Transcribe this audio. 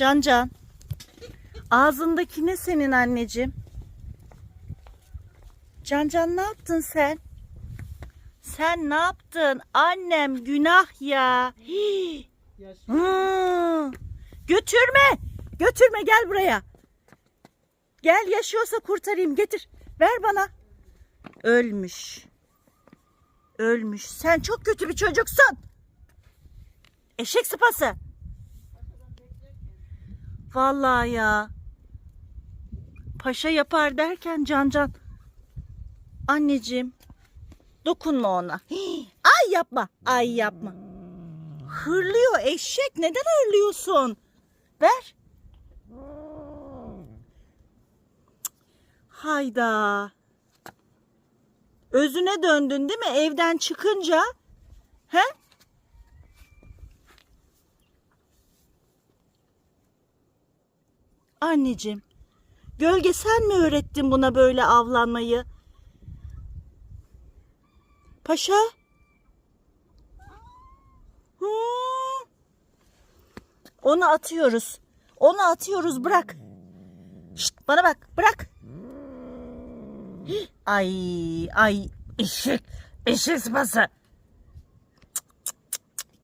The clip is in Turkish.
Can Can. Ağzındaki ne senin anneciğim? Can Can ne yaptın sen? Sen ne yaptın? Annem günah ya. Hii. Hmm. Götürme. Götürme gel buraya. Gel yaşıyorsa kurtarayım getir. Ver bana. Ölmüş. Ölmüş. Sen çok kötü bir çocuksun. Eşek sıpası. Vallahi ya. Paşa yapar derken Can Can. Anneciğim. Dokunma ona. Ay yapma. Ay yapma. Hırlıyor eşek. Neden hırlıyorsun? Ver. Hayda. Özüne döndün değil mi evden çıkınca? He? Anneciğim, gölge sen mi öğrettin buna böyle avlanmayı? Paşa? Onu atıyoruz. Onu atıyoruz bırak. Şşt, bana bak bırak. Ay ay eşek eşek sıpası.